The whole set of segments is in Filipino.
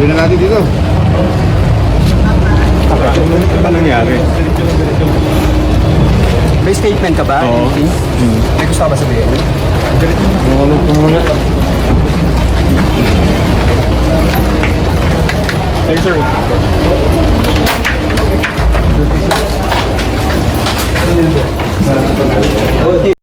Sabi na natin dito. Ano nangyari? May statement ka ba? Oo. Hmm. May gusto ka ba sabihin? Tumalot ko muna. Thanks, sir. Oh,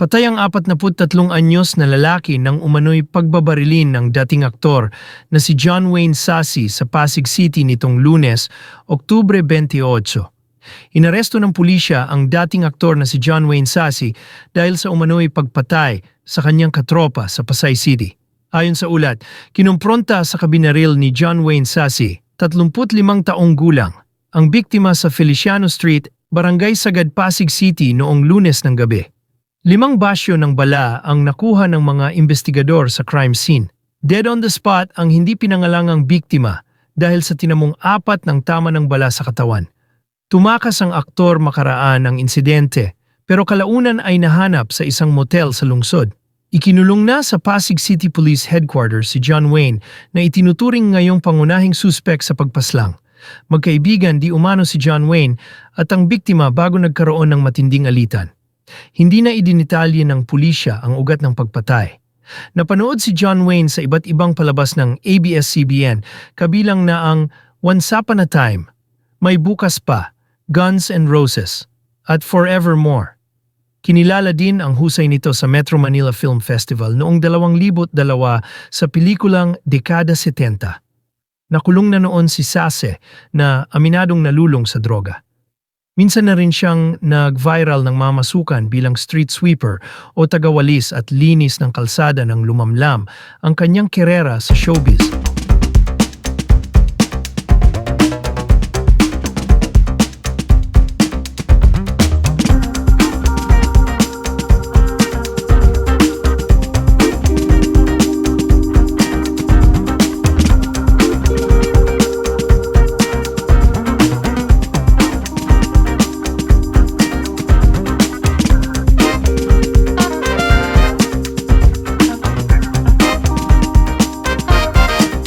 Patay ang 43 anyos na lalaki ng umano'y pagbabarilin ng dating aktor na si John Wayne Sassi sa Pasig City nitong lunes, Oktubre 28. Inaresto ng pulisya ang dating aktor na si John Wayne Sassi dahil sa umano'y pagpatay sa kanyang katropa sa Pasay City. Ayon sa ulat, kinumpronta sa kabinaril ni John Wayne Sassi, 35 taong gulang, ang biktima sa Feliciano Street, Barangay Sagad, Pasig City noong lunes ng gabi. Limang basyo ng bala ang nakuha ng mga investigador sa crime scene. Dead on the spot ang hindi pinangalangang biktima dahil sa tinamong apat ng tama ng bala sa katawan. Tumakas ang aktor makaraan ng insidente pero kalaunan ay nahanap sa isang motel sa lungsod. Ikinulong na sa Pasig City Police Headquarters si John Wayne na itinuturing ngayong pangunahing suspek sa pagpaslang. Magkaibigan di umano si John Wayne at ang biktima bago nagkaroon ng matinding alitan. Hindi na idinitalye ng pulisya ang ugat ng pagpatay. Napanood si John Wayne sa iba't ibang palabas ng ABS-CBN kabilang na ang Once Upon a Time, May Bukas Pa, Guns and Roses, at Forevermore. Kinilala din ang husay nito sa Metro Manila Film Festival noong 2002 sa pelikulang Dekada 70. Nakulong na noon si Sase na aminadong nalulong sa droga. Minsan na rin siyang nag-viral ng mamasukan bilang street sweeper o tagawalis at linis ng kalsada ng lumamlam ang kanyang kerera sa showbiz.